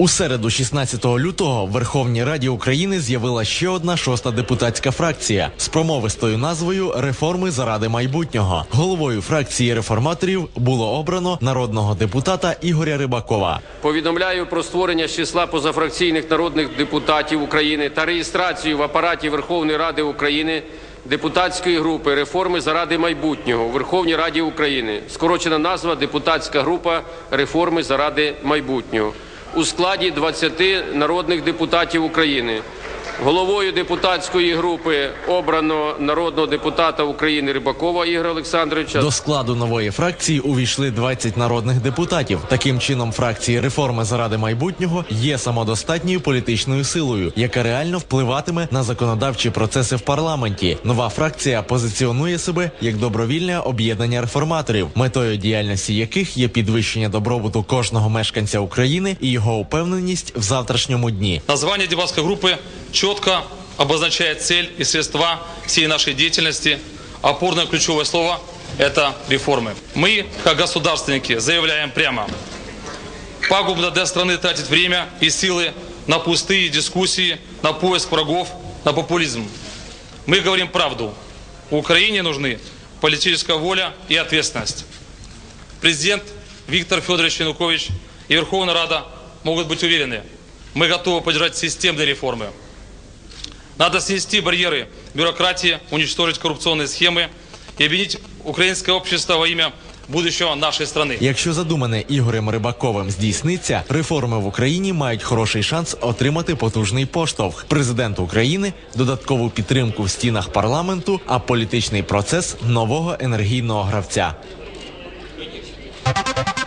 У середу, 16 лютого, в Верховній Раді України з'явила ще одна шоста депутатська фракція з промовистою назвою Реформи заради майбутнього. Головою фракції реформаторів було обрано народного депутата Ігоря Рибакова. Повідомляю про створення з числа позафракційних народних депутатів України та реєстрацію в апараті Верховної Ради України депутатської групи реформи заради майбутнього у Верховній Раді України. Скорочена назва депутатська група реформи заради майбутнього у складі 20 народних депутатів України. Головою депутатської групи обрано народного депутата України Рибакова Ігоря Олександровича. До складу нової фракції увійшли 20 народних депутатів. Таким чином, фракції реформи заради майбутнього є самодостатньою політичною силою, яка реально впливатиме на законодавчі процеси в парламенті. Нова фракція позиціонує себе як добровільне об'єднання реформаторів, метою діяльності яких є підвищення добробуту кожного мешканця України і його упевненість в завтрашньому дні. Название дебатской группы четко обозначает цель и средства всей нашей деятельности. Опорное ключевое слово – это реформы. Мы, как государственники, заявляем прямо. Пагубно для страны тратить время и силы на пустые дискуссии, на поиск врагов, на популизм. Мы говорим правду. Украине нужны политическая воля и ответственность. Президент Виктор Федорович Янукович и Верховная Рада могут быть уверены, мы готовы поддержать системные реформы. Надо снести барьеры бюрократии, уничтожить коррупционные схемы и объединить украинское общество во имя будущего нашей страны. Якщо задумане Ігорем Рибаковим здійсниться, реформи в Україні мають хороший шанс отримати потужний поштовх. Президент України додаткову підтримку в стінах парламенту, а політичний процес нового енергійного гравця.